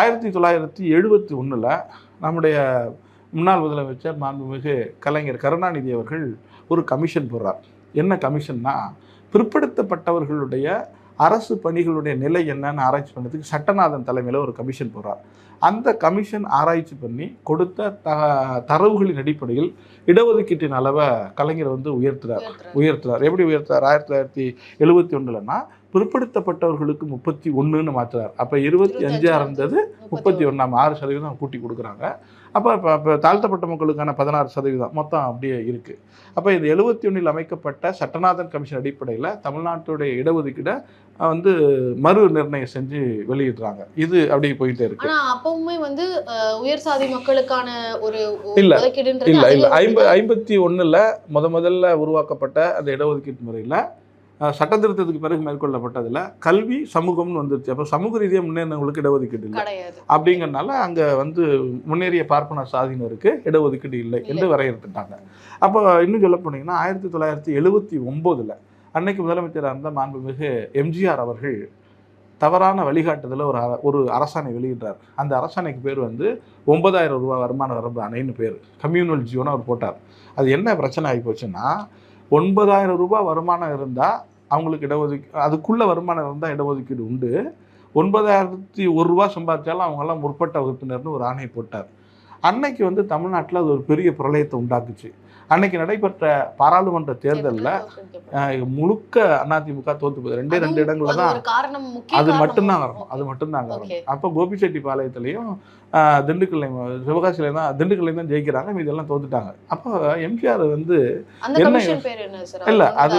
ஆயிரத்தி தொள்ளாயிரத்தி எழுபத்தி ஒன்றில் நம்முடைய முன்னாள் முதலமைச்சர் மாண்புமிகு கலைஞர் கருணாநிதி அவர்கள் ஒரு கமிஷன் போடுறார். என்ன கமிஷன்னா பிற்படுத்தப்பட்டவர்களுடைய அரசு பணிகளுடைய நிலை என்னன்னு ஆராய்ச்சி பண்ணதுக்கு சட்டநாதன் தலைமையில் ஒரு கமிஷன் போடுறார். அந்த கமிஷன் ஆராய்ச்சி பண்ணி கொடுத்த த தரவுகளின் அடிப்படையில் இடஒதுக்கீட்டின் அளவை கலைஞர் வந்து உயர்த்துறார். உயர்த்துறாரு. எப்படி உயர்த்துறார்? ஆயிரத்தி தொள்ளாயிரத்தி எழுபத்தி ஒன்றுலன்னா பிற்படுத்தப்பட்டவர்களுக்கு முப்பத்தி ஒன்றுன்னு மாற்றுறார் அப்போ இருபத்தி அஞ்சா இருந்தது முப்பத்தி ஒன்றாம் ஆறு சதவீதம் கூட்டி கொடுக்குறாங்க. அப்போ இப்போ தாழ்த்தப்பட்ட மக்களுக்கான பதினாறு சதவீதம் மொத்தம் அப்படியே இருக்குது அப்போ இது எழுபத்தி ஒன்றில் அமைக்கப்பட்ட சட்டநாதன் கமிஷன் அடிப்படையில் தமிழ்நாட்டுடைய இடஒதுக்கீடை வந்து மறு நிர்ணயம் செஞ்சு வெளியிடுறாங்க. இது அப்படியே போயிட்டே இருக்கு. ஆனா அப்பவுமே வந்து உயர் சாதி மக்களுக்கான ஒரு இல்ல, இல்லை இல்லை. ஐம்ப ஐம்பத்தி ஒன்றில் முத முதல்ல உருவாக்கப்பட்ட அந்த இடஒதுக்கீட்டு முறையில் சட்ட திருத்தத்துக்கு பிறகு மேற்கொள்ளப்பட்டதில் கல்வி சமூகம்னு வந்துருச்சு. அப்போ சமூக ரீதியாக முன்னேறினவங்களுக்கு இடஒதுக்கீடு இல்லை. அப்படிங்கறனால அங்கே வந்து முன்னேறிய பார்ப்பன சாதியினருக்கு இடஒதுக்கீடு இல்லை என்று வரையறுத்துட்டாங்க. அப்போ இன்னும் சொல்ல போனீங்கன்னா ஆயிரத்தி தொள்ளாயிரத்தி எழுபத்தி ஒம்போதில் அன்னைக்கு முதலமைச்சராக இருந்த மாண்புமிகு எம்ஜிஆர் அவர்கள் தவறான வழிகாட்டுதல ஒரு ஒரு அரசாணை வெளியிடுறார். அந்த அரசாணைக்கு பேர் வந்து ஒன்பதாயிரம் ரூபாய் வருமான வரம்பு அணைன்னு பேர். கம்யூனல் ஜியோன்னு அவர் போட்டார். அது என்ன பிரச்சனை ஆகி போச்சுன்னா ஒன்பதாயிரம் ரூபாய் வருமானம் இருந்தால் அவங்களுக்கு இடஒதுக்கீ அதுக்குள்ள வருமானம் இருந்தால் இடஒதுக்கீடு உண்டு. ஒன்பதாயிரத்தி ஒரு ரூபா சம்பாதிச்சாலும் அவங்கெல்லாம் முற்பட்ட வகுப்பினர்னு ஒரு ஆணை போட்டார். அன்னைக்கு வந்து தமிழ்நாட்டில் அது ஒரு பெரிய பிரளயத்தை உண்டாக்குச்சு. அன்னைக்கு நடைபெற்ற பாராளுமன்ற தேர்தலில் முழுக்க அதிமுக தோத்து போகுது ரெண்டே ரெண்டு இடங்கள்ல தான் அது. மட்டும்தான் வரணும் அது மட்டும்தான். வரணும் அப்போ கோபிச்செட்டிப்பாளையத்துலையும் திண்டுக்கல்லையும் சிவகாசியிலையும் தான் திண்டுக்கல்லையும் தான் ஜெயிக்கிறாங்க. மீதெல்லாம் தோத்துட்டாங்க. அப்போ எம்ஜிஆர் வந்து என்ன இல்ல, அது-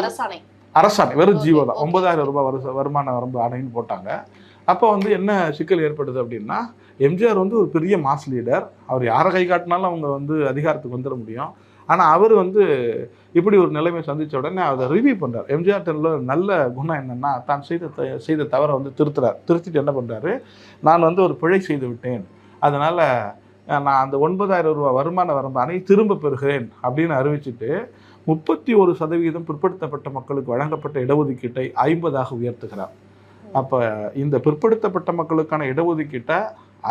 அரசாணை வெறும் ஜீவோ தான். ஒன்பதாயிரம் ரூபாய் வருஷ வருமான வரம்பு ஆணைன்னு போட்டாங்க. அப்போ வந்து என்ன சிக்கல் ஏற்படுது அப்படின்னா எம்ஜிஆர் வந்து ஒரு பெரிய மாஸ் லீடர் அவர் யாரை கை காட்டினாலும் அவங்க வந்து அதிகாரத்துக்கு வந்துட முடியும். ஆனால் அவர் வந்து இப்படி ஒரு நிலைமை சந்திச்ச உடனே அதை ரிவ்யூ பண்ணுறார் எம்ஜிஆர் டன்ல நல்ல குணம் என்னன்னா தான் செய்த த- செய்த தவறை வந்து திருத்துறார். திருத்திட்டு என்ன பண்ணுறாரு நான் வந்து ஒரு பிழை செய்து விட்டேன். அதனால் நான் அந்த ஒன்பதாயிரம் ரூபாய் வருமான வரம்பு அணை திரும்ப பெறுகிறேன் அப்படின்னு அறிவிச்சிட்டு முப்பத்தி ஒரு சதவீதம் பிற்படுத்தப்பட்ட மக்களுக்கு வழங்கப்பட்ட இடஒதுக்கீட்டை ஐம்பதாக உயர்த்துகிறார். அப்போ இந்த பிற்படுத்தப்பட்ட மக்களுக்கான இடஒதுக்கீட்டை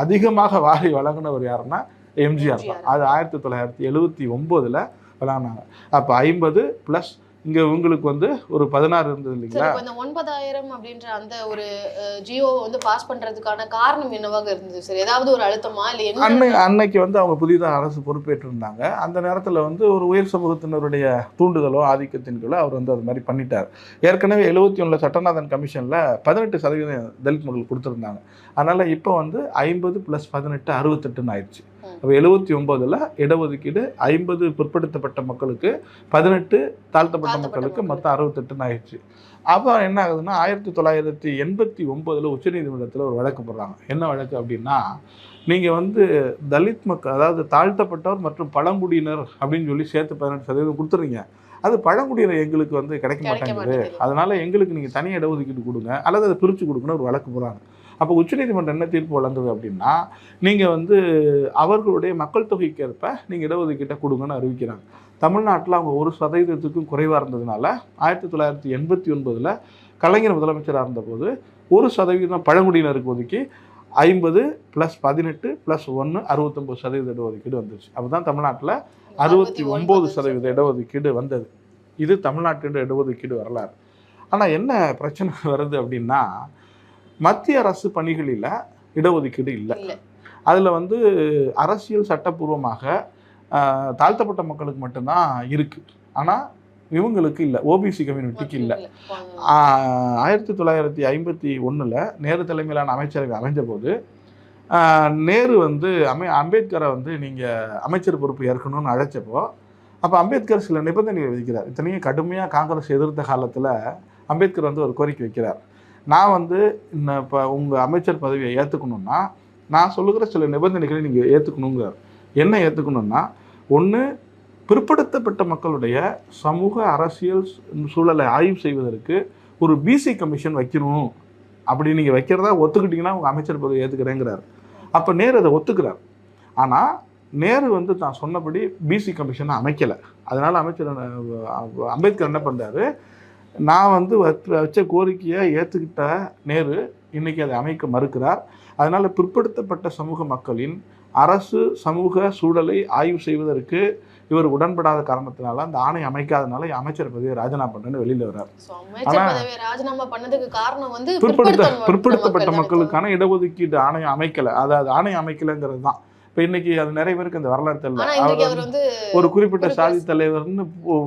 அதிகமாக வாரி வழங்கினவர் யாருன்னா எம்ஜிஆர் தான். அது ஆயிரத்தி தொள்ளாயிரத்தி எழுபத்தி ஒம்போதில் வழங்கினாங்க. அப்போ ஐம்பது ப்ளஸ் இங்கே உங்களுக்கு வந்து ஒரு பதினாறு இருந்தது இல்லைங்களா? இந்த ஒன்பதாயிரம் அப்படின்ற அந்த ஒரு ஜியோ வந்து பாஸ் பண்றதுக்கான காரணம் என்னவாக இருந்தது சார்? ஏதாவது ஒரு அழுத்தமா இல்ல அன்னை அன்னைக்கு வந்து அவங்க புதிதாக அரசு பொறுப்பேற்றிருந்தாங்க. அந்த நேரத்தில் வந்து ஒரு உயர் சமூகத்தினருடைய தூண்டுதலோ ஆதிக்கத்தின்களோ அவர் வந்து அது மாதிரி பண்ணிட்டார். ஏற்கனவே எழுபத்தி ஒன்றில் சட்டநாதன் கமிஷனில் பதினெட்டு சதவீதம் தலித் மக்கள் கொடுத்துருந்தாங்க. அதனால் இப்போ வந்து ஐம்பது ப்ளஸ் பதினெட்டு அறுபத்தெட்டுன்னு ஆயிடுச்சு. அப்போ எழுபத்தி ஒம்போதில் இடஒதுக்கீடு ஐம்பது பிற்படுத்தப்பட்ட மக்களுக்கு பதினெட்டு தாழ்த்தப்பட்ட மக்களுக்கு. மொத்தம் அறுபத்தெட்டுன்னு ஆயிடுச்சு. அப்போ என்ன ஆகுதுன்னா ஆயிரத்தி தொள்ளாயிரத்தி எண்பத்தி ஒம்போதில் உச்சநீதிமன்றத்தில் ஒரு வழக்கு போடுறாங்க. என்ன வழக்கு அப்படின்னா நீங்கள் வந்து தலித் மக்கள் அதாவது தாழ்த்தப்பட்டவர் மற்றும் பழங்குடியினர் அப்படின்னு சொல்லி சேர்த்து பதினெட்டு சதவீதம் கொடுத்துறீங்க. அது பழங்குடியினர் எங்களுக்கு வந்து கிடைக்க மாட்டேங்குது. அதனால எங்களுக்கு நீங்கள் தனி இடஒதுக்கீடு கொடுங்க. அல்லது அதை பிரித்து கொடுக்கணும் ஒரு வழக்கு போகிறாங்க அப்போ உச்சநீதிமன்றம் என்ன தீர்ப்பு வழங்குது அப்படின்னா நீங்கள் வந்து அவர்களுடைய மக்கள் தொகைக்கு ஏற்ப நீங்கள் இடஒதுக்கீட்டை கொடுங்கன்னு அறிவிக்கிறாங்க. தமிழ்நாட்டில் அவங்க ஒரு சதவீதத்துக்கும் குறைவாக இருந்ததுனால ஆயிரத்தி தொள்ளாயிரத்தி எண்பத்தி ஒன்பதில் கலைஞர் முதலமைச்சராக இருந்தபோது ஒரு சதவீதம் பழங்குடியினருக்கு ஒதுக்கி ஐம்பது ப்ளஸ் பதினெட்டு ப்ளஸ் ஒன்று அறுபத்தொம்பது சதவீத இடஒதுக்கீடு வந்துருச்சு. அப்போ தான் தமிழ்நாட்டில் அறுபத்தி ஒம்பது சதவீத இடஒதுக்கீடு வந்தது. இது தமிழ்நாட்டோட இடஒதுக்கீடு வரலாறு. ஆனால் என்ன பிரச்சனை வருது அப்படின்னா மத்திய அரசு பணிகளில் இடஒதுக்கீடு இல்லை. அதில் வந்து அரசியல் சட்டப்பூர்வமாக தாழ்த்தப்பட்ட மக்களுக்கு மட்டும்தான் இருக்குது ஆனால் இவங்களுக்கு இல்லை. ஓபிசி கம்யூனிட்டிக்கு இல்லை. ஆயிரத்தி தொள்ளாயிரத்தி ஐம்பத்தி ஒன்றில் நேரு தலைமையிலான அமைச்சரவை அமைஞ்சபோது ஆஹ், நேரு வந்து அமை அம்பேத்கரை வந்து நீங்கள் அமைச்சர் பொறுப்பு ஏற்கணும்னு அழைச்சப்போ அப்போ அம்பேத்கர் சில நிபந்தனைகள் விதிக்கிறார். இத்தனையும் கடுமையாக காங்கிரஸ் எதிர்த்த காலத்தில் அம்பேத்கர் வந்து ஒரு கோரிக்கை வைக்கிறார். நான் வந்து இந்த இப்போ உங்கள் அமைச்சர் பதவியை ஏற்றுக்கணுன்னா நான் சொல்லுகிற சில நிபந்தனைகளை நீங்கள் ஏற்றுக்கணுங்கிறார் என்ன ஏற்றுக்கணுன்னா ஒன்று பிற்படுத்தப்பட்ட மக்களுடைய சமூக அரசியல் சூழலை ஆய்வு செய்வதற்கு ஒரு பிசி கமிஷன் வைக்கணும். அப்படி நீங்கள் வைக்கிறதா ஒத்துக்கிட்டிங்கன்னா உங்கள் அமைச்சர் பதவி ஏற்றுக்கிறேங்கிறார் அப்போ நேரு அதை ஒத்துக்கிறார். ஆனால் நேரு வந்து தான் சொன்னபடி பிசி கமிஷனை அமைக்கலை. அதனால் அமைச்சர் அம்பேத்கர் என்ன பண்ணுறாரு நான் வந்து வச்ச- கோரிக்கையை ஏற்றுக்கிட்ட நேரு இன்னைக்கு அதை அமைக்க மறுக்கிறார். அதனால பிற்படுத்தப்பட்ட சமூக மக்களின் அரசு சமூக சூழலை ஆய்வு செய்வதற்கு இவர் உடன்படாத காரணத்தினால அந்த ஆணை அமைக்காதனால அமைச்சர் பதவியை ராஜினாமா பண்ணு வெளியில வர்றார். பதவியை ராஜினாமா பண்ணதுக்கு காரணம் வந்து பிற்படுத்த பிற்படுத்தப்பட்ட மக்களுக்கான இடஒதுக்கீடு ஆணையம் அமைக்கல. அதாவது ஆணையம் அமைக்கலைங்கிறது தான். இப்போ இன்னைக்கு அது நிறைய பேருக்கு அந்த வரலாறு தெரியல. அவர் வந்து ஒரு குறிப்பிட்ட சாதி தலைவர்னு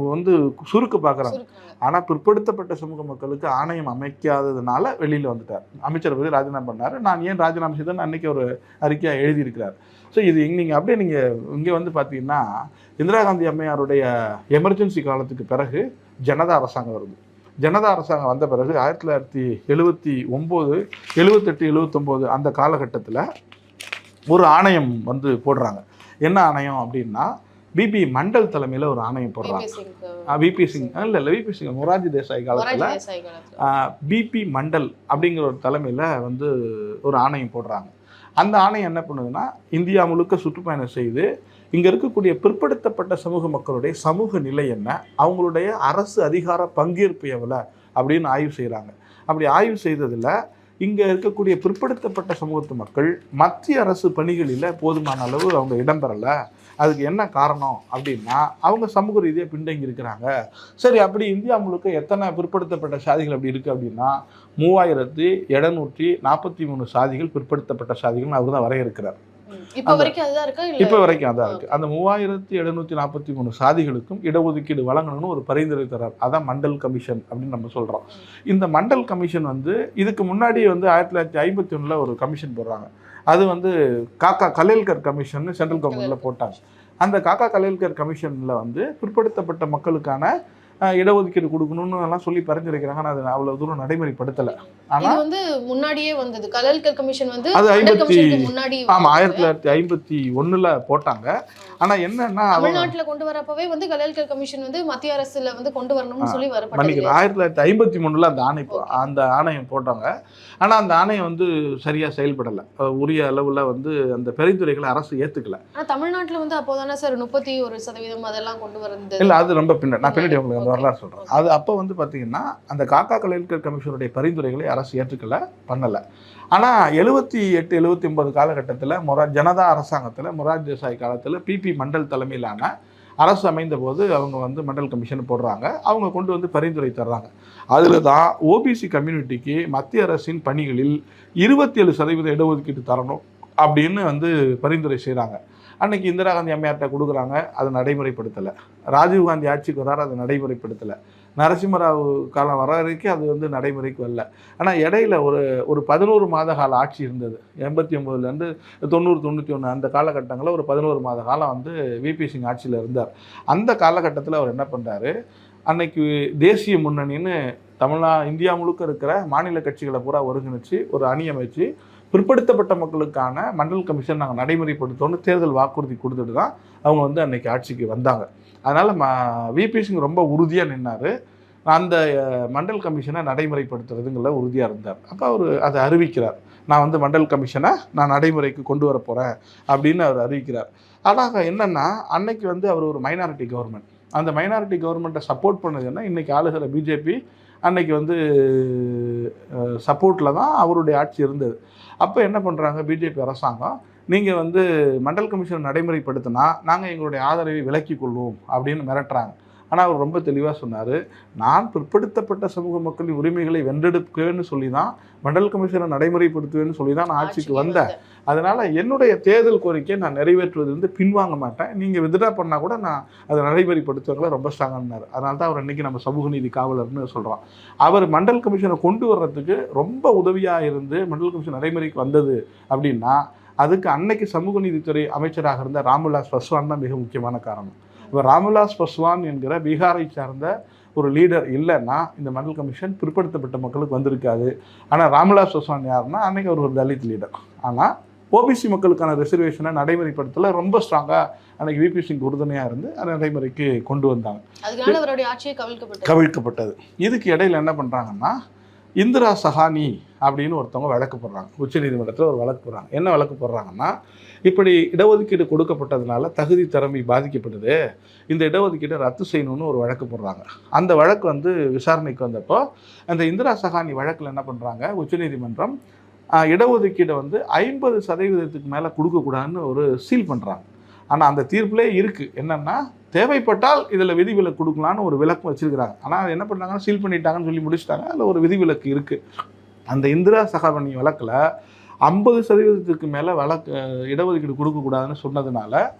வந்து சுருக்க பார்க்குறாங்க சுருக்குறாங்க. ஆனா பிற்படுத்தப்பட்ட சமூக மக்களுக்கு ஆணையம் அமைக்காததுனால வெளியில வந்துட்டார். அமைச்சர் பதவி ராஜினாமா பண்ணாரு. நான் ஏன் ராஜினாமா செய்தேன்னு அன்னைக்கு ஒரு அறிக்கையா எழுதியிருக்கிறார். ஸோ இது இங்க- நீங்க அப்படியே நீங்க இங்க வந்து பாத்தீங்கன்னா இந்திரா காந்தி அம்மையாருடைய எமர்ஜென்சி காலத்துக்கு பிறகு ஜனதா அரசாங்கம் வருது. ஜனதா அரசாங்கம் வந்த பிறகு ஆயிரத்தி தொள்ளாயிரத்தி எழுபத்தி ஒம்பது எழுபத்தெட்டு எழுபத்தொம்போது அந்த காலகட்டத்தில் ஒரு ஆணையம் வந்து போடுறாங்க. என்ன ஆணையம் அப்படின்னா பிபி மண்டல் தலைமையில் ஒரு ஆணையம் போடுறாங்க. விபி சிங் இல்லை இல்லை விபி சிங் மொராஜி தேசாய் மொரார்ஜி காலத்தில். தேசாய் காலத்துல. பிபி மண்டல் அப்படிங்கிற ஒரு தலைமையில் வந்து ஒரு ஆணையம் போடுறாங்க. அந்த ஆணையம் என்ன பண்ணுதுன்னா இந்தியா முழுக்க சுற்றுப்பயணம் செய்து இங்கே இருக்கக்கூடிய பிற்படுத்தப்பட்ட சமூக மக்களுடைய சமூக நிலை என்ன அவங்களுடைய அரசு அதிகார பங்கேற்பு எவ்வளோ அப்படின்னு ஆய்வு செய்கிறாங்க அப்படி ஆய்வு செய்ததில் இங்கே இருக்கக்கூடிய பிற்படுத்தப்பட்ட சமூகத்து மக்கள் மத்திய அரசு பணிகளில் போதுமான அளவு அவங்க இடம்பெறலை அதுக்கு என்ன காரணம் அப்படின்னா அவங்க சமூக ரீதியாக பின்தங்கி இருக்கிறாங்க. சரி அப்படி இந்தியா முழுக்க எத்தனை பிற்படுத்தப்பட்ட சாதிகள் அப்படி இருக்குது அப்படின்னா மூவாயிரத்தி எழுநூற்றி நாற்பத்தி மூணு சாதிகள் பிற்படுத்தப்பட்ட சாதிகள் அவர் தான் வரையறுக்கிறார். இப்ப வரைக்கும் அதுதான் இருக்கா? இப்போ வரைக்கும் அதான் இருக்குது அந்த மூவாயிரத்தி எழுநூற்றி நாற்பத்தி மூணு சாதிகளுக்கும் இடஒதுக்கீடு வழங்கணும்னு ஒரு பரிந்துரை தரார். அதான் மண்டல் கமிஷன் அப்படின்னு நம்ம சொல்கிறோம் இந்த மண்டல் கமிஷன் வந்து இதுக்கு முன்னாடி வந்து ஆயிரத்தி தொள்ளாயிரத்தி ஐம்பத்தி ஒன்றில் ஒரு கமிஷன் போடுறாங்க. அது வந்து காக்கா கலேல்கர் கமிஷன் சென்ட்ரல் கவர்மெண்ட்டில் போட்டாங்க. அந்த காக்கா கலேல்கர் கமிஷனில் வந்து பிற்படுத்தப்பட்ட மக்களுக்கான இடஒதுக்கீடு கொடுக்கணும்னு எல்லாம் சொல்லி பரிந்துரைக்கிறாங்க. ஆனால் அது அவ்வளோ தூரம் நடைமுறைப்படுத்தலை. ஆனால் வந்து முன்னாடியே வந்தது. கலல்கர் கமிஷன் வந்து அது ஐம்பத்தி- ஆமாம். ஆயிரத்தி தொள்ளாயிரத்தி ஐம்பத்தி ஒன்றில் போட்டாங்க. ஆனால் என்னன்னா தமிழ்நாட்டுல கொண்டு வரப்பவே வந்து கலல்கர் கமிஷன் வந்து மத்திய அரசுல வந்து கொண்டு வரணும்னு சொல்லி வரப்பட்டது. ஆயிரத்தி தொள்ளாயிரத்தி ஐம்பத்தி மூணுல அந்த ஆணை அந்த ஆணையம் போட்டாங்க. ஆனால் அந்த ஆணையம் வந்து சரியாக செயல்படலை. உரிய அளவில் வந்து அந்த பரிந்துரைகளை அரசு ஏற்றுக்கல ஆனா தமிழ்நாட்டுல வந்து அப்போதானே சார் முப்பத்தி ஒரு சதவீதம் அதெல்லாம் கொண்டு வரது இல்லை அது ரொம்ப பின்னாடி நான் பின்னாடி உங்களுக்கு வரலாறு சொல்கிறேன் அது அப்போ வந்து பார்த்தீங்கன்னா அந்த காக்கா கலைஞர் கமிஷனுடைய பரிந்துரைகளை அரசு ஏற்றுக்கல பண்ணலை. ஆனால் எழுபத்தி எட்டு எழுபத்தி ஒன்பது காலகட்டத்தில் மொரா ஜனதா அரசாங்கத்தில் மொரார் தேசாய் காலத்தில் பிபி மண்டல் தலைமையிலான அரசு அமைந்த போது அவங்க வந்து மண்டல் கமிஷன் போடுறாங்க. அவங்க கொண்டு வந்து பரிந்துரை தர்றாங்க. அதில் தான் ஓபிசி கம்யூனிட்டிக்கு மத்திய அரசின் பணிகளில் இருபத்தி ஏழு சதவீத இடஒதுக்கீடு தரணும் அப்படின்னு வந்து பரிந்துரை செய்கிறாங்க அன்னைக்கு இந்திரா காந்தி அம்மையார்ட்ட கொடுக்குறாங்க அதை நடைமுறைப்படுத்தலை. ராஜீவ் காந்தி ஆட்சிக்கு வராரு அதை நடைமுறைப்படுத்தலை. நரசிம்மராவ் காலம் வர வரைக்கும் அது வந்து நடைமுறைக்கு வரல. ஆனால் இடையில ஒரு ஒரு பதினோரு மாத கால ஆட்சி இருந்தது. எண்பத்தி ஒம்பதுலேருந்து தொண்ணூறு தொண்ணூற்றி ஒன்று அந்த காலகட்டங்களில் ஒரு பதினோரு மாத காலம் வந்து விபி சிங் ஆட்சியில் இருந்தார். அந்த காலகட்டத்தில் அவர் என்ன பண்ணுறாரு அன்னைக்கு தேசிய முன்னணின்னு தமிழ்நா இந்தியா முழுக்க இருக்கிற மாநில கட்சிகளை பூரா ஒருங்கிணைச்சு ஒரு அணி அமைச்சு பிற்படுத்தப்பட்ட மக்களுக்கான மண்டல் கமிஷன் நாங்கள் நடைமுறைப்படுத்தோன்னு தேர்தல் வாக்குறுதி கொடுத்துட்டு தான் அவங்க வந்து அன்னைக்கு ஆட்சிக்கு வந்தாங்க. அதனால் ம விபி சிங் ரொம்ப உறுதியாக நின்னார். அந்த மண்டல் கமிஷனை நடைமுறைப்படுத்துறதுங்கள உறுதியாக இருந்தார். அப்போ அவர் அதை அறிவிக்கிறார். நான் வந்து மண்டல் கமிஷனை நான் நடைமுறைக்கு கொண்டு வர போகிறேன் அப்படின்னு அவர் அறிவிக்கிறார். ஆனால் என்னென்னா அன்னைக்கு வந்து அவர் ஒரு மைனாரிட்டி கவர்மெண்ட் அந்த மைனாரிட்டி கவர்மெண்ட்டை சப்போர்ட் பண்ணதுன்னா இன்றைக்கி ஆளுகிற பிஜேபி அன்னைக்கு வந்து சப்போர்ட்டில் தான் அவருடைய ஆட்சி இருந்தது. அப்போ என்ன பண்ணுறாங்க பிஜேபி அரசாங்கம் நீங்கள் வந்து மண்டல் கமிஷன் நடைமுறைப்படுத்தினா நாங்கள் எங்களுடைய ஆதரவை விலக்கிக் கொள்வோம் அப்படின்னு மிரட்டுறாங்க. ஆனால் அவர் ரொம்ப தெளிவாக சொன்னார் நான் பிற்படுத்தப்பட்ட சமூக மக்களின் உரிமைகளை வென்றெடுக்குவேன்னு சொல்லி தான் மண்டல் கமிஷனை நடைமுறைப்படுத்துவேன்னு சொல்லி தான் நான் ஆட்சிக்கு வந்தேன். அதனால் என்னுடைய தேர்தல் கோரிக்கையை நான் நிறைவேற்றுவதிலிருந்து பின்வாங்க மாட்டேன். நீங்கள் வித்ட்ரா பண்ணால் கூட நான் அதை நடைமுறைப்படுத்துவங்களை ரொம்ப ஸ்ட்ராங்கானார் அதனால தான் அவர் இன்னைக்கு நம்ம சமூக நீதி காவலர்னு சொல்கிறோம் அவர் மண்டல் கமிஷனை கொண்டு வர்றதுக்கு ரொம்ப உதவியாக இருந்து மண்டல் கமிஷன் நடைமுறைக்கு வந்தது அப்படின்னா அதுக்கு அன்னைக்கு சமூக நீதித்துறை அமைச்சராக இருந்த ராம்விலாஸ் பஸ்வான் தான் மிக முக்கியமான காரணம். இப்போ ராம்விலாஸ் பஸ்வான் என்கிற பீகாரை சார்ந்த ஒரு லீடர் இல்லைன்னா இந்த மண்டல் கமிஷன் பிற்படுத்தப்பட்ட மக்களுக்கு வந்திருக்காது. ஆனால் ராம்விலாஸ் பஸ்வான் யாருன்னா அன்னைக்கு அவர் ஒரு தலித் லீடர் ஆனால் ஓபிசி மக்களுக்கான ரிசர்வேஷனை நடைமுறைப்படுத்தல ரொம்ப ஸ்ட்ராங்காக அன்னைக்கு விபி சிங் உறுதுணையாக இருந்து அதை நடைமுறைக்கு கொண்டு வந்தாங்க. கவிழ்க்கப்பட்டது. இதுக்கு இடையில என்ன பண்ணுறாங்கன்னா இந்திரா சஹானி அப்படின்னு ஒருத்தவங்க வழக்கு போடுறாங்க. உச்சநீதிமன்றத்தில் ஒரு வழக்கு போடுறாங்க. என்ன வழக்கு போடுறாங்கன்னா இப்படி இடஒதுக்கீடு கொடுக்கப்பட்டதுனால தகுதி திறமை பாதிக்கப்படுது இந்த இடஒதுக்கீட்டை ரத்து செய்யணும்னு ஒரு வழக்கு போடுறாங்க. அந்த வழக்கு வந்து விசாரணைக்கு வந்தப்போ அந்த இந்திரா சகானி வழக்கில் என்ன பண்ணுறாங்க உச்சநீதிமன்றம் இடஒதுக்கீடை வந்து ஐம்பது சதவீதத்துக்கு மேலே கொடுக்கக்கூடாதுன்னு ஒரு சீல் பண்ணுறாங்க ஆனால் அந்த தீர்ப்பிலே இருக்குது என்னென்னா தேவைப்பட்டால் இதில் விதிவிலக்கு கொடுக்கலான்னு ஒரு விளக்கம் வச்சுருக்கிறாங்க. ஆனால் அது என்ன பண்ணாங்கன்னா சீல் பண்ணிட்டாங்கன்னு சொல்லி முடிச்சுட்டாங்க. அதில் ஒரு விதிவிலக்கு இருக்குது அந்த இந்திரா சகாபணி வழக்கில் ஐம்பது சதவீதத்துக்கு மேலே வழக்கு இடஒதுக்கீடு கொடுக்கக்கூடாதுன்னு சொன்னதுனால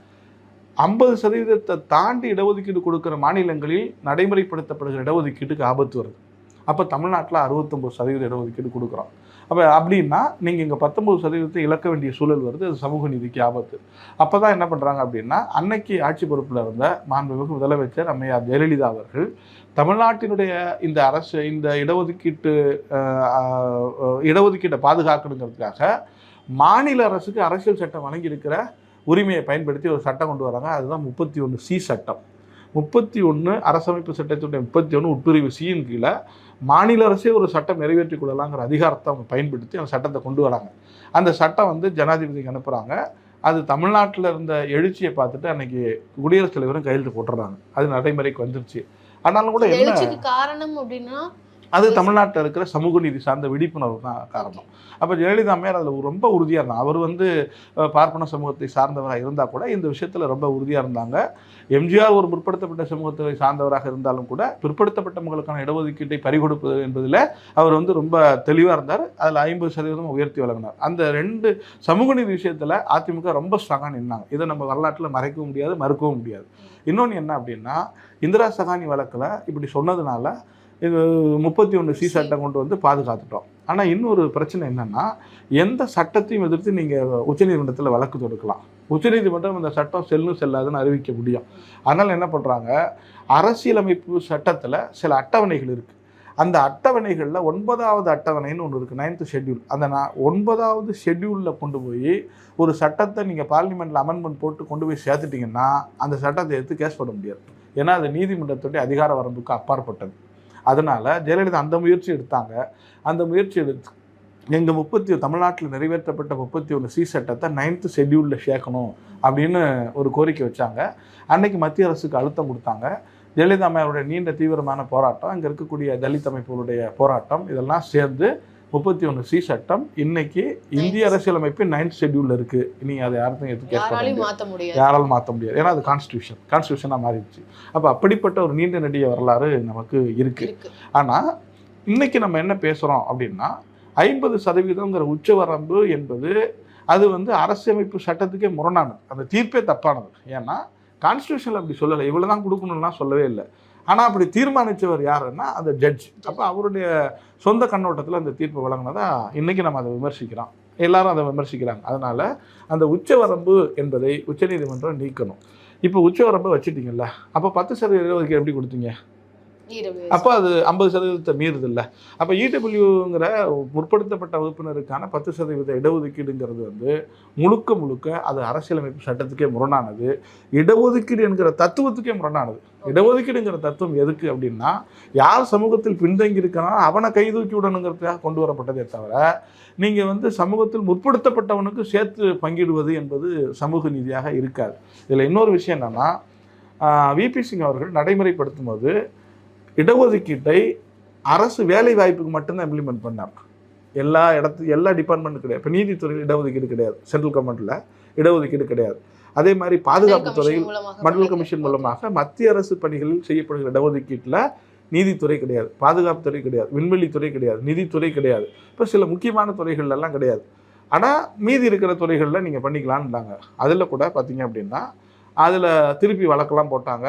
ஐம்பது சதவீதத்தை தாண்டி இடஒதுக்கீடு கொடுக்குற மாநிலங்களில் நடைமுறைப்படுத்தப்படுகிற இடஒதுக்கீட்டுக்கு ஆபத்து வருது. அப்போ தமிழ்நாட்டில் அறுபத்தொம்பது சதவீத இடஒதுக்கீடு கொடுக்குறோம். அப்போ அப்படின்னா நீங்கள் இங்கே பத்தொம்பது சதவீதத்தை இழக்க வேண்டிய சூழல் வருது. அது சமூக நீதிக்கு ஆபத்து. அப்போ தான் என்ன பண்ணுறாங்க அப்படின்னா அன்னைக்கு ஆட்சி பொறுப்பில் இருந்த மாண்புமிகு முதலமைச்சர் அம்மையார் ஜெயலலிதா அவர்கள் தமிழ்நாட்டினுடைய இந்த அரசு இந்த இடஒதுக்கீட்டு இடஒதுக்கீட்டை பாதுகாக்கணுங்கிறதுக்காக மாநில அரசுக்கு அரசியல் சட்டம் வழங்கியிருக்கிற உரிமையை பயன்படுத்தி ஒரு சட்டம் கொண்டு வராங்க. அதுதான் முப்பத்தி ஒன்று சி சட்டம். முப்பத்தி ஒன்று அரசமைப்பு சட்டத்தினுடைய முப்பத்தி ஒன்று உட்பிரிவு சியின் கீழே மாநில அரசே ஒரு சட்டம் நிறைவேற்றிக் கொள்ளலாங்கிற அதிகாரத்தை அவங்க பயன்படுத்தி அந்த சட்டத்தை கொண்டு வராங்க. அந்த சட்டம் வந்து ஜனாதிபதிக்கு அனுப்புகிறாங்க அது தமிழ்நாட்டில் இருந்த எழுச்சியை பார்த்துட்டு அன்னைக்கு குடியரசுத் தலைவரும் கையெழுத்து போட்டுறாங்க அது நடைமுறைக்கு வந்துருச்சு. ஆனாலும் கூட என்ன காரணம் அப்படின்னா அது தமிழ்நாட்டில் இருக்கிற சமூக நீதி சார்ந்த விழிப்புணர்வு தான் காரணம். அப்போ ஜெயலலிதா அம்மையார் அதில் ரொம்ப உறுதியாக இருந்தாங்க. அவர் வந்து பார்ப்பன சமூகத்தை சார்ந்தவராக இருந்தால் கூட இந்த விஷயத்தில் ரொம்ப உறுதியாக இருந்தாங்க. எம்ஜிஆர் ஒரு முற்படுத்தப்பட்ட சமூகத்தை சார்ந்தவராக இருந்தாலும் கூட பிற்படுத்தப்பட்டவங்களுக்கான இடஒதுக்கீட்டை பறிகொடுப்பது என்பதில் அவர் வந்து ரொம்ப தெளிவாக இருந்தார். அதில் ஐம்பது சதவீதம் உயர்த்தி வழங்கினார். அந்த ரெண்டு சமூக நீதி விஷயத்தில் அதிமுக ரொம்ப ஸ்ட்ராங்காக நின்னாங்க. இதை நம்ம வரலாற்றில் மறைக்கவும் முடியாது மறுக்கவும் முடியாது. இன்னொன்று என்ன அப்படின்னா இந்திரா சகானி வழக்கில் இப்படி சொன்னதுனால இது முப்பத்தி ஒன்று சி சட்டம் கொண்டு வந்து பாதுகாத்துட்டோம். ஆனால் இன்னொரு பிரச்சனை என்னன்னா எந்த சட்டத்தையும் எதிர்த்து நீங்கள் உச்சநீதிமன்றத்தில் வழக்கு தொடுக்கலாம். உச்சநீதிமன்றம் இந்த சட்டம் செல்லும் செல்லாதுன்னு அறிவிக்க முடியும். அதனால் என்ன பண்ணுறாங்க அரசியலமைப்பு சட்டத்தில் சில அட்டவணைகள் இருக்குது அந்த அட்டவணைகளில் ஒன்பதாவது அட்டவணைன்னு ஒன்று இருக்குது நைன்த்து ஷெட்யூல் அந்த நான் ஒன்பதாவது ஷெட்யூலில் கொண்டு போய் ஒரு சட்டத்தை நீங்கள் பார்லிமெண்ட்டில் அமெண்ட்மெண்ட் போட்டு கொண்டு போய் சேர்த்துட்டிங்கன்னா அந்த சட்டத்தை எடுத்து கேஸ் போட முடியாது. ஏன்னா அது நீதிமன்றத்துடைய அதிகார வரம்புக்கு அப்பாற்பட்டது. அதனால் ஜெயலலிதா அந்த முயற்சி எடுத்தாங்க. அந்த முயற்சி எடுத்து எங்கள் முப்பத்தி தமிழ்நாட்டில் நிறைவேற்றப்பட்ட முப்பத்தி ஒன்று சி சட்டத்தை நைன்த்து ஷெட்யூலில் சேர்க்கணும் அப்படின்னு ஒரு கோரிக்கை வச்சாங்க. அன்னைக்கு மத்திய அரசுக்கு அழுத்தம் கொடுத்தாங்க. ஜெயலலிதா அம்மையாருடைய நீண்ட தீவிரமான போராட்டம் அங்கே இருக்கக்கூடிய தலித் அமைப்புகளுடைய போராட்டம் இதெல்லாம் சேர்ந்து முப்பத்தி ஒன்று சி சட்டம். இன்னைக்கு இந்திய அரசியலமைப்பு நைன்த் ஷெட்யூலில் இருக்குது இனி அதை யாருக்கும் எடுத்து கேட்க யாராலையும் முடியாது. யாராலும் மாற்ற முடியாது. ஏன்னா அது கான்ஸ்டியூஷன் கான்ஸ்டியூஷனாக மாறிடுச்சு. அப்போ அப்படிப்பட்ட ஒரு நீண்ட நெடிய வரலாறு நமக்கு இருக்கு. இருக்கு. ஆனால் இன்னைக்கு நம்ம என்ன பேசுகிறோம் அப்படின்னா ஐம்பது சதவீதங்கிற உச்சவரம்பு என்பது அது வந்து அரசியமைப்பு சட்டத்துக்கே முரணானது. அந்த தீர்ப்பே தப்பானது. ஏன்னா கான்ஸ்டியூஷனில் அப்படி சொல்லலை. இவ்வளோ தான் கொடுக்கணும்லாம் சொல்லவே இல்லை. ஆனால் அப்படி தீர்மானித்தவர் யாருன்னா அந்த ஜட்ஜ் அப்போ அவருடைய சொந்த கண்ணோட்டத்தில் அந்த தீர்ப்பு வழங்கினதா இன்றைக்கி நம்ம அதை விமர்சிக்கிறோம். எல்லாரும் அதை விமர்சிக்கிறாங்க. அதனால் அந்த உச்சவரம்பு என்பதை உச்சநீதிமன்றம் நீக்கணும். இப்போ உச்சவரம்பு வச்சுட்டிங்கல்ல அப்போ பத்து சதவீத இருபதுக்கு எப்படி கொடுத்தீங்க? அப்போ அது ஐம்பது சதவீதத்தை மீறுது இல்லை அப்போ இடபிள்யூங்கிற முற்படுத்தப்பட்ட வகுப்பினருக்கான பத்து சதவீத இடஒதுக்கீடுங்கிறது வந்து முழுக்க முழுக்க அது அரசியலமைப்பு சட்டத்துக்கே முரணானது. இடஒதுக்கீடு என்கிற தத்துவத்துக்கே முரணானது. இடஒதுக்கீடுங்கிற தத்துவம் எதுக்கு அப்படின்னா யார் சமூகத்தில் பின்தங்கி இருக்கானோ அவனை கைதூக்கி விடணுங்கிறதுக்காக கொண்டு வரப்பட்டதே தவிர நீங்கள் வந்து சமூகத்தில் முற்படுத்தப்பட்டவனுக்கு சேர்த்து பங்கிடுவது என்பது சமூக நீதியாக இருக்காது. இதில் இன்னொரு விஷயம் என்னன்னா விபி சிங் அவர்கள் நடைமுறைப்படுத்தும் போது இடஒதுக்கீட்டை அரசு வேலை வாய்ப்புக்கு மட்டும்தான் இம்ப்ளிமெண்ட் பண்ணார் எல்லா இடத்து எல்லா டிபார்ட்மெண்ட்டும் கிடையாது. இப்போ நீதித்துறையில் இடஒதுக்கீடு கிடையாது. சென்ட்ரல் கவர்மெண்ட்டில் இடஒதுக்கீடு கிடையாது. அதே மாதிரி பாதுகாப்பு துறையில் மண்டல் கமிஷன் மூலமாக மத்திய அரசு பணிகளில் செய்யப்படுகிற இடஒதுக்கீட்டில் நீதித்துறை கிடையாது. பாதுகாப்பு துறை கிடையாது. விண்வெளித்துறை கிடையாது. நிதித்துறை கிடையாது. இப்போ சில முக்கியமான துறைகள்ல எல்லாம் கிடையாது. ஆனால் மீதி இருக்கிற துறைகளில் நீங்கள் பண்ணிக்கலான்னுட்டாங்க அதில் கூட பார்த்தீங்க அப்படின்னா அதில் திருப்பி வழக்கெல்லாம் போட்டாங்க.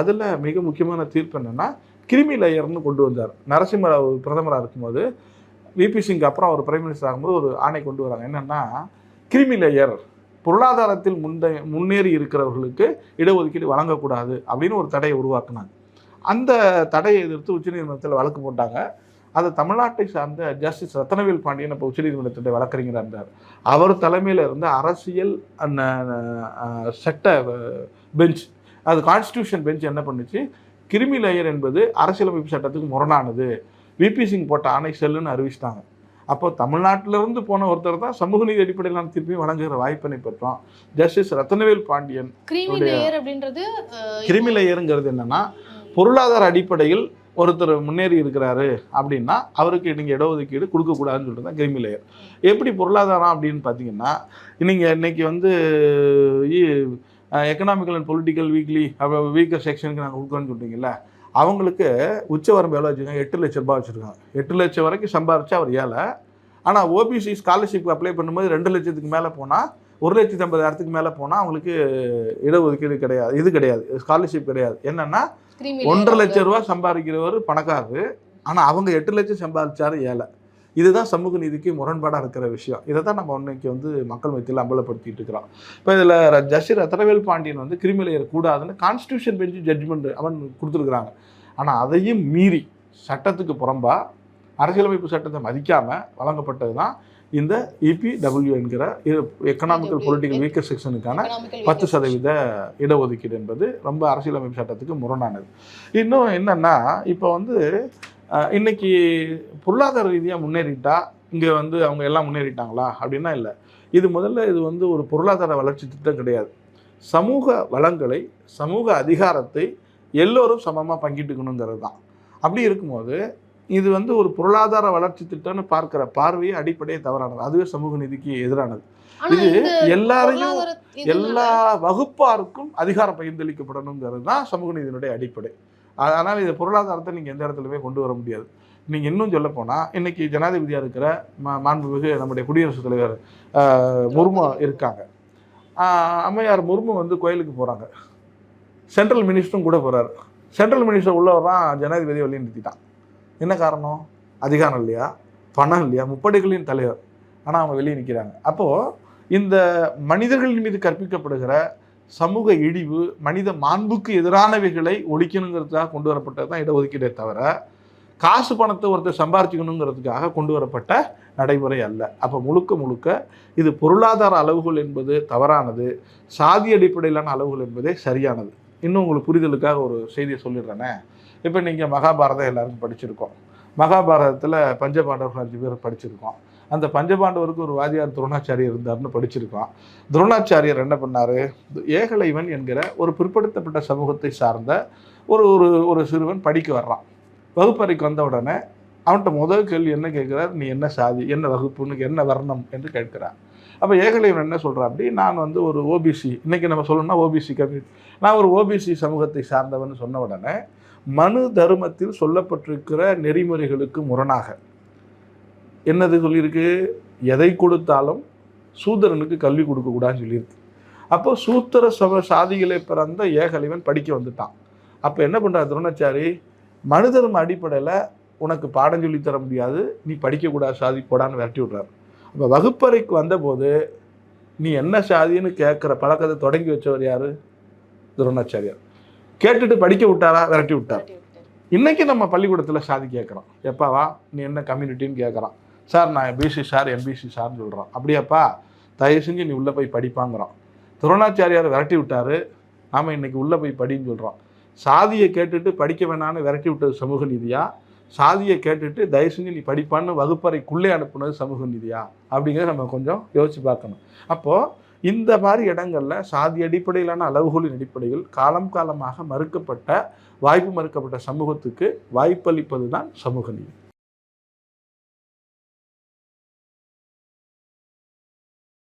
அதில் மிக முக்கியமான தீர்ப்பு என்னென்னா கிருமி லேயர்னு கொண்டு வந்தார். நரசிம்மராவ் பிரதமராக இருக்கும்போது விபி சிங் அப்புறம் அவர் பிரைம் மினிஸ்டர் ஆகும்போது ஒரு ஆணை கொண்டு வராங்க. என்னென்னா கிருமி லேயர் பொருளாதாரத்தில் முன்ன முன்னேறி இருக்கிறவர்களுக்கு இடஒதுக்கீடு வழங்கக்கூடாது அப்படின்னு ஒரு தடையை உருவாக்குனாங்க. அந்த தடையை எதிர்த்து உச்சநீதிமன்றத்தில் வழக்கு போட்டாங்க. அதை தமிழ்நாட்டை சார்ந்த ஜஸ்டிஸ் ரத்னவேல் பாண்டியன் இப்போ உச்சநீதிமன்றத்துடைய வழக்கறிஞராக இருந்தார். அவர் தலைமையில் இருந்த அரசியல் அந்த சட்ட பெஞ்ச் அது கான்ஸ்டியூஷன் பெஞ்ச் என்ன பண்ணுச்சு? கிருமி லேயர் என்பது அரசியலமைப்பு சட்டத்துக்கு முரணானது. விபி சிங் போட்ட ஆணை செல்லுன்னு அறிவிச்சிட்டாங்க. அப்போ தமிழ்நாட்டிலிருந்து போன ஒருத்தர் தான் சமூக நீதி அடிப்படையிலான தீர்ப்பையும் வழங்குகிற வாய்ப்பினை பெற்றோம். ஜஸ்டிஸ் ரத்னவேல் பாண்டியன் கிரீமி அப்படின்றது கிருமி லேயருங்கிறது என்னன்னா பொருளாதார அடிப்படையில் ஒருத்தர் முன்னேறி இருக்கிறாரு அப்படின்னா அவருக்கு நீங்கள் இடஒதுக்கீடு கொடுக்கக்கூடாதுன்னு சொல்லிட்டு தான் கிரிமி லேயர் எப்படி பொருளாதாரம் அப்படின்னு பார்த்தீங்கன்னா நீங்கள் இன்னைக்கு வந்து economical and political weekly weaker செக்ஷனுக்கு நாங்கள் கொடுக்குறோன்னு சொல்லிட்டீங்கல்ல அவங்களுக்கு உச்சவரம்பு எவ்வளோ வச்சுருக்காங்க? எட்டு லட்ச ரூபாய் வச்சுருக்காங்க. எட்டு லட்சம் வரைக்கும் சம்பாரிச்சா அவர் ஏழை ஆனால் ஓபிசி ஸ்காலர்ஷிப் அப்ளை பண்ணும்போது ரெண்டு லட்சத்துக்கு மேலே போனால் ஒரு லட்சத்தி ஐம்பதாயிரத்துக்கு மேலே போனால் அவங்களுக்கு இடஒதுக்கீடு கிடையாது இது கிடையாது ஸ்காலர்ஷிப் கிடையாது. என்னன்னா ஒன்றரை லட்சம் ரூபா சம்பாதிக்கிறவர் பணக்காரரு. ஆனால் அவங்க எட்டு லட்சம் சம்பாதிச்சாரு ஏழை இதுதான் சமூக நீதிக்கு முரண்பாடாக இருக்கிற விஷயம். இதை தான் நம்ம இன்னைக்கு வந்து மக்கள் மத்தியில் அம்பலப்படுத்திட்டு இருக்கிறோம். இப்போ இதில் ஜஸ்டிஸ் ரத்னவேல் பாண்டியன் வந்து கிரிமிலேயர் கூடாதுன்னு கான்ஸ்டியூஷன் பெஞ்சு ஜட்ஜ்மெண்ட் அவன் கொடுத்துருக்குறாங்க. ஆனால் அதையும் மீறி சட்டத்துக்கு புறம்பா அரசியலமைப்பு சட்டத்தை மதிக்காமல் வழங்கப்பட்டது தான் இந்த இபிடபிள்யூ என்கிற எக்கனாமிக்கல் பொலிட்டிக்கல் வீக்கர் செக்ஷனுக்கான பத்து. சதவீத இடஒதுக்கீடு என்பது ரொம்ப அரசியலமைப்பு சட்டத்துக்கு முரணானது. இன்னும் என்னன்னா இப்போ வந்து இன்னைக்கு பொருளாதார ரீதியாக முன்னேறிட்டா இங்கே வந்து அவங்க எல்லாம் முன்னேறிட்டாங்களா? அப்படின்னா இல்லை. இது முதல்ல இது வந்து ஒரு பொருளாதார வளர்ச்சி திட்டம் கிடையாது. சமூக வளங்களை சமூக அதிகாரத்தை எல்லோரும் சமமாக பங்கிட்டுக்கணுங்கிறது தான். அப்படி இருக்கும்போது இது வந்து ஒரு பொருளாதார வளர்ச்சி திட்டம்னு பார்க்கிற பார்வையே அடிப்படையே தவறானது. அதுவே சமூக நீதிக்கு எதிரானது. இது எல்லாரையும் எல்லா வகுப்பாருக்கும் அதிகாரம் பகிர்ந்தளிக்கப்படணுங்கிறது தான் சமூக நீதியினுடைய அடிப்படை. அதனால் இது பொருளாதாரத்தை நீங்கள் எந்த இடத்துலையுமே கொண்டு வர முடியாது. நீங்கள் இன்னும் சொல்ல போனால் இன்றைக்கி ஜனாதிபதியாக இருக்கிற மா மாண்புமிகு நம்முடைய குடியரசுத் தலைவர் முர்மு இருக்காங்க. அம்மையார் முர்மு வந்து கோயிலுக்கு போகிறாங்க சென்ட்ரல் மினிஸ்டரும் கூட போகிறாரு சென்ட்ரல் மினிஸ்டர் உள்ளவர் தான் ஜனாதிபதியை வழி நிறுத்திட்டான் என்ன காரணம்? அதிகாரம் இல்லையா? பணம் இல்லையா? முப்படைகளின் தலைவர். ஆனால் அவங்க வெளியே நிற்கிறாங்க அப்போது இந்த மனிதர்களின் மீது கற்பிக்கப்படுகிற சமூக இழிவு மனித மாண்புக்கு எதிரானவைகளை ஒழிக்கணுங்கிறதுக்காக கொண்டு வரப்பட்டது தான் இடஒதுக்கீடே தவிர காசு பணத்தை ஒருத்தர் சம்பாரிச்சுக்கணுங்கிறதுக்காக கொண்டு வரப்பட்ட நடைமுறை அல்ல. அப்போ முழுக்க முழுக்க இது பொருளாதார அளவுகள் என்பது தவறானது சாதி அடிப்படையிலான அளவுகள் என்பதே சரியானது. இன்னும் உங்களுக்கு புரிதலுக்காக ஒரு செய்தியை சொல்லிடுறேனே. இப்போ நீங்கள் மகாபாரதம் எல்லாருக்கும் படிச்சிருக்கோம். மகாபாரதத்தில் பஞ்சபாண்டவர்கள் அஞ்சு பேர் படிச்சிருக்கோம். அந்த பஞ்சபாண்டவருக்கு ஒரு வாதியார் துரோணாச்சாரியர் இருந்தார்னு படிச்சிருக்கோம் துரோணாச்சாரியர் என்ன பண்ணார்? ஏகலைவன் என்கிற ஒரு பிற்படுத்தப்பட்ட சமூகத்தை சார்ந்த ஒரு ஒரு ஒரு சிறுவன் படிக்க வர்றான். வகுப்பறைக்கு வந்த உடனே அவன்கிட்ட முதல் கேள்வி என்ன கேட்குறார்? நீ என்ன சாதி என்ன வகுப்புன்னு என்ன வர்ணம் என்று கேட்கிறார். அப்போ ஏகலைவன் என்ன சொல்கிறா அப்படி நான் வந்து ஒரு ஓபிசி இன்னைக்கு நம்ம சொல்லணும்னா ஓபிசி கம்யூனிட்டி நான் ஒரு ஓபிசி சமூகத்தை சார்ந்தவன் சொன்ன உடனே மனு தர்மத்தில் சொல்லப்பட்டிருக்கிற நெறிமுறைகளுக்கு முரணாக என்னது சொல்லியிருக்கு? எதை கொடுத்தாலும் சூத்திரனுக்கு கல்வி கொடுக்கக்கூடாதுன்னு சொல்லியிருக்கு. அப்போ சூத்திர சம சாதிகளை பிறந்த ஏகலைவன் படிக்க வந்துட்டான். அப்போ என்ன பண்ணுறார் துரோணாச்சாரி? மனு தர்ம அடிப்படையில் உனக்கு பாடம் சொல்லித் தர முடியாது நீ படிக்கக்கூடாது சாதி போடான்னு விரட்டி விட்றாரு. அப்போ வகுப்பறைக்கு வந்தபோது நீ என்ன சாதின்னு கேட்குற பழக்கத்தை தொடங்கி வச்சவர் யார்? துரோணாச்சாரியார். கேட்டுட்டு படிக்க விட்டாரா? விரட்டி விட்டார். இன்னைக்கு நம்ம பள்ளிக்கூடத்தில் சாதி கேட்குறோம் எப்பாவா நீ என்ன கம்யூனிட்டின்னு கேட்குறான் சார் நான் பிசி சார் எம்பிசி சார்னு சொல்கிறோம் அப்படியாப்பா தயவு செஞ்சு நீ உள்ளே போய் படிப்பாங்கிறோம் துரோணாச்சாரியார் விரட்டி விட்டாரு. நாம் இன்னைக்கு உள்ளே போய் படின்னு சொல்கிறோம் சாதியை கேட்டுட்டு படிக்க வேணான்னு விரட்டி விட்டது சமூக நீதியாக சாதியை கேட்டுட்டு தயவு செஞ்சு நீ படிப்பான்னு வகுப்பறைக்குள்ளே அனுப்புனது சமூக நீதியா? அப்படிங்கிறத நம்ம கொஞ்சம் யோசிச்சு பார்க்கணும். அப்போது இந்த மாதிரி இடங்களில் சாதி அடிப்படையிலான அளவுகோலின் அடிப்படையில் காலம் காலமாக மறுக்கப்பட்ட வாய்ப்பு மறுக்கப்பட்ட சமூகத்துக்கு வாய்ப்பளிப்பது தான் சமூக நீதி.